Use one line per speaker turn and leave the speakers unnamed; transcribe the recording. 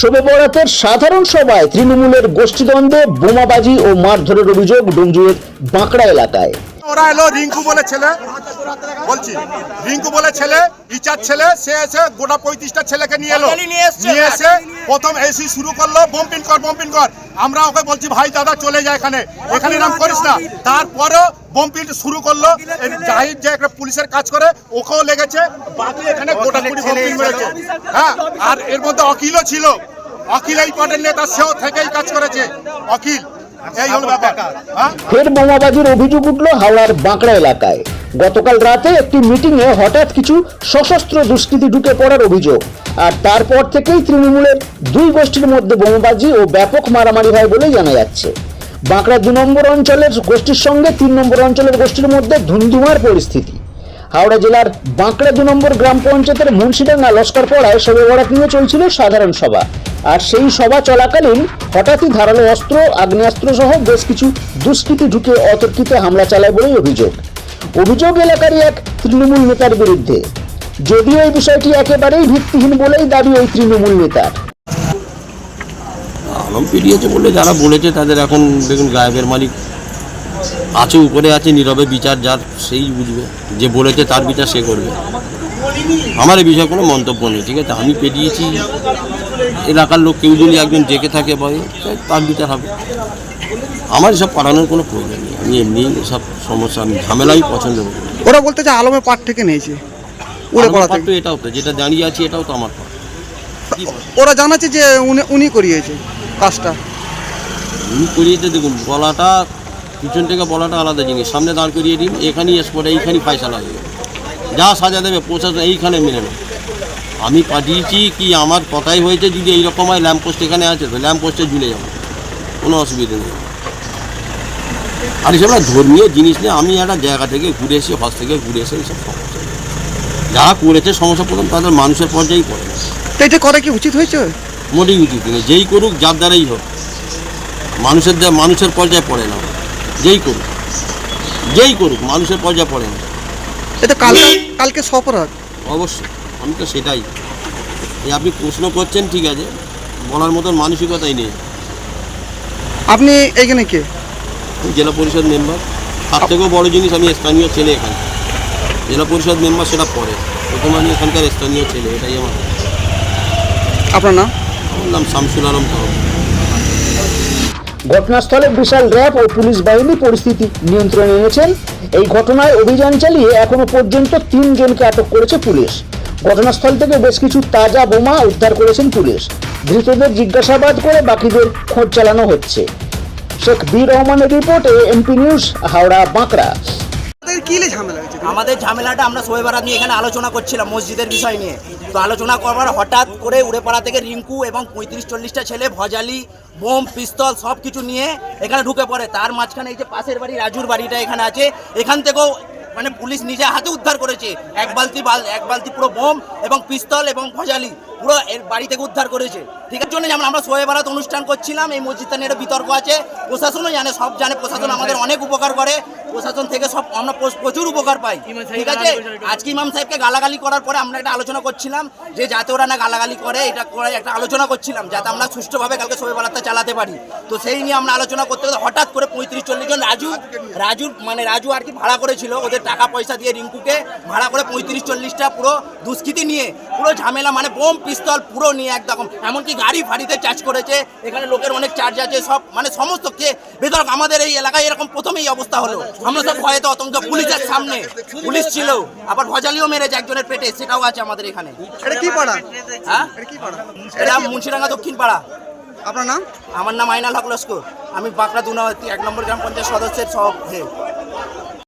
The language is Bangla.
শোবে বরাতের সাধারণ সভায় তৃণমূলের গোষ্ঠীদ্বন্দ্বে বোমাবাজি ও মারধরের অভিযোগ ডুমজুয়ের বাঁকড়া এলাকায়।
ওরা এলো রিঙ্কু বলে ছেলে বলছি রিঙ্কু বলে ছেলে ইচার ছেলে সে এসে গোটা পঁয়ত্রিশটা ছেলেকে নিয়ে এলো।
বাঙালি নিয়ে এসছে,
নিয়ে এসে প্রথম এসি শুরু করল বম্পিং কর বম্পিং কর। আমরা ওকে বলছি ভাই দাদা চলে যায় এখানে। এখানে নাম করিস না। তারপরেও বম্পিং শুরু করল। জাহিদ যে একটা পুলিশের কাজ করে ওকেও লেগেছে। বাকি এখানে গোটা কুড়ি বম্পিং করেছে হ্যাঁ আর এর মধ্যে অকিলও ছিল। অকিল এই পার্টের নেতা সেও থেকেই কাজ করেছে। অকিল এই হলো ব্যাপার। হ্যাঁ?
ফের বোমাবাজির অভিযোগ উঠল হাওড়ার বাঁকড়া এলাকায়। গতকাল রাতে একটি মিটিংয়ে হঠাৎ কিছু সশস্ত্র দুষ্কৃতি ঢুকে পড়ার অভিযোগ। আর তারপর থেকেই তৃণমূলের দুই গোষ্ঠীর মধ্যে বোমাবাজি ও ব্যাপক মারামারি হয় বলেই জানা যাচ্ছে। বাঁকড়া দু নম্বর অঞ্চলের গোষ্ঠীর সঙ্গে তিন নম্বর অঞ্চলের গোষ্ঠীর মধ্যে ধুমধুমার পরিস্থিতি। হাওড়া জেলার বাঁকড়া দু নম্বর গ্রাম পঞ্চায়েতের মুন্সিডাঙ্গা লস্কর পড়ায় শবে বরাত নিয়ে চলছিল সাধারণ সভা। আর সেই সভা চলাকালীন হঠাৎই ধারালো অস্ত্র, আগ্নেয়াস্ত্র সহ বেশ কিছু দুষ্কৃতি ঢুকে অতর্কিত হামলা চালায় বলেই অভিযোগ। অভিযোগ এলাকারই এক তৃণমূল নেতার বিরুদ্ধে। যদিও এই বিষয়টি একেবারেই ভিত্তিহীন বলেই দাবি ওই তৃণমূল নেতার।
আলম পেরিয়েছে বলে যারা বলেছে, তাদের এখন দেখুন গায়েবের মালিক আছে, উপরে আছে, নীরবে বিচার যার সেই বুঝবে। যে বলেছে তার বিচার সে করবে। আমার এই বিষয়ে কোনো মন্তব্য নেই, ঠিক আছে? আমি পেরিয়েছি এলাকার লোক কেউ যদি একজন জেগে থাকে ভয়ে, তার বিচার হবে। আমার এসব পাঠানোর কোনো প্রয়োজন নেই। এমনি এসব সমস্যা আমি ঝামেলাই পছন্দ করি
ওরা বলতে যে আলমের পাট থেকে নিয়েছে উড়ে পড়া থেকে
এটাও তো যেটা দাঁড়িয়ে আছি এটাও তো আমার বল?
ওরা জানাচ্ছে যে উনি উনি করিয়েছে কাজটা।
উনি করিয়েতে দেখুন বলাটা পিছন থেকে বলাটা আলাদা জিনিস। সামনে দাঁড় করিয়ে দিন এখানেই স্পটে এইখানেই হয়ে যাবে। যা সাজা দেবে প্রশাসন এইখানে মেনে নেবে। আমি পাঠিয়েছি কি আমার কথাই হয়েছে যদি এইরকম হয় ল্যাম্পপোস্ট এখানে আছে তো ল্যাম্পপোস্টে ঝুলে যাব। কোনো অসুবিধা নেই। আর এসব ধর্মীয় জিনিস নিয়ে আমি একটা জায়গা থেকে ঘুরে এসে হস থেকে ঘুরে এসে এইসব সমস্যা। যারা করেছে সমস্যা প্রথম তাদের মানুষের পর্যায়েই পড়ে।
তো এটা করা কি উচিত হয়েছে?
মোটেই উচিত নেই যেই করুক যার দ্বারাই হোক। মানুষের মানুষের পর্যায়ে পড়ে না। যেই করুক যেই করুক মানুষের পর্যায়ে পড়ে না।
এটা কালকে কালকে সপরাধ
অবশ্যই। আমি তো সেটাই। এই আপনি প্রশ্ন করছেন ঠিক আছে। বলার মতন মানসিকতাই নেই।
আপনি এইখানে কে?
জেলা পরিষদ মেম্বার। তার থেকেও বড় জিনিস আমি স্থানীয় ছেলে এখানে। জেলা পরিষদ মেম্বার সেটা পরে। প্রথম আমি এখানকার স্থানীয় ছেলে এটাই আমার।
আপনার নাম?
আমার নাম শামসুল আলম তরফ
ঘটনাস্থলে বিশাল র্যাব ও পুলিশ বাহিনী পরিস্থিতি নিয়ন্ত্রণে এনেছেন। এই ঘটনায় অভিযান চালিয়ে এখনও পর্যন্ত তিনজনকে আটক করেছে পুলিশ। ঘটনাস্থল থেকে বেশ কিছু তাজা বোমা উদ্ধার করেছেন পুলিশ। ধৃতদের জিজ্ঞাসাবাদ করে বাকিদের খোঁজ চালানো হচ্ছে। শেখ বীর রহমানের রিপোর্টে এমপি নিউজ হাওড়া বাঁকড়া।
আমাদের ঝামেলাটা আমরা শোয়ে বারাত নিয়ে এখানে আলোচনা করছিলাম মসজিদের বিষয় নিয়ে। তো আলোচনা করবার হঠাৎ করে উড়েপাড়া থেকে রিঙ্কু এবং পঁয়ত্রিশ চল্লিশটা ছেলে ভজালি বোম পিস্তল সব কিছু নিয়ে এখানে ঢুকে পড়ে। তার মাঝখানে এই যে পাশের বাড়ি রাজুর বাড়িটা এখানে আছে। এখান থেকেও মানে পুলিশ নিজে হাতে উদ্ধার করেছে। এক বালতি বাল এক বালতি পুরো বোম এবং পিস্তল এবং ভজালি। পুরো এর বাড়ি থেকে উদ্ধার করেছে। ঠিক আছে জন্য যেমন আমরা সোয়ে বারাত অনুষ্ঠান করছিলাম এই মসজিদটা নিয়ে বিতর্ক আছে। প্রশাসনও জানে সব জানে প্রশাসন আমাদের অনেক উপকার করে। প্রশাসন থেকে সব আমরা প্রচুর উপকার পাই। ঠিক আছে আজকে ইমাম সাহেবকে গালাগালি করার পরে আমরা একটা আলোচনা করছিলাম যে যাতে ওরা না গালাগালি করে এটা করে একটা আলোচনা করছিলাম যাতে আমরা সুষ্ঠুভাবে কালকে সবাই বেলাতে চালাতে পারি। তো সেই নিয়ে আমরা আলোচনা করতে করতে হঠাৎ করে পঁয়ত্রিশ চল্লিশ জন রাজু রাজু মানে রাজু আর কি ভাড়া করেছিল ওদের টাকা পয়সা দিয়ে রিঙ্কুকে ভাড়া করে পঁয়ত্রিশ চল্লিশটা পুরো দুষ্কৃতি নিয়ে পুরো ঝামেলা মানে বোম পিস্তল পুরো নিয়ে একদম এমনকি গাড়ি ফাড়িতে চার্জ করেছে। এখানে লোকের অনেক চার্জ আছে। সব মানে সমস্ত কে ভেতর আমাদের এই এলাকায় এরকম প্রথমেই অবস্থা হলো। আমরা সব ভয়েতে অতঙ্ক পুলিশের সামনে। পুলিশ ছিল। আবার ভজালিও মেরেছে একজনের পেটে। সেটাও আছে আমাদের এখানে।
এটা কি পাড়া?
হ্যাঁ?
এটা
মুন্সিডাঙ্গা দক্ষিণ পাড়া।
আপনার নাম?
আমার নাম আইনাল হক লস্কর আমি বাঁকড়া দু এক নম্বর গ্রাম পঞ্চায়েত সদস্যের সব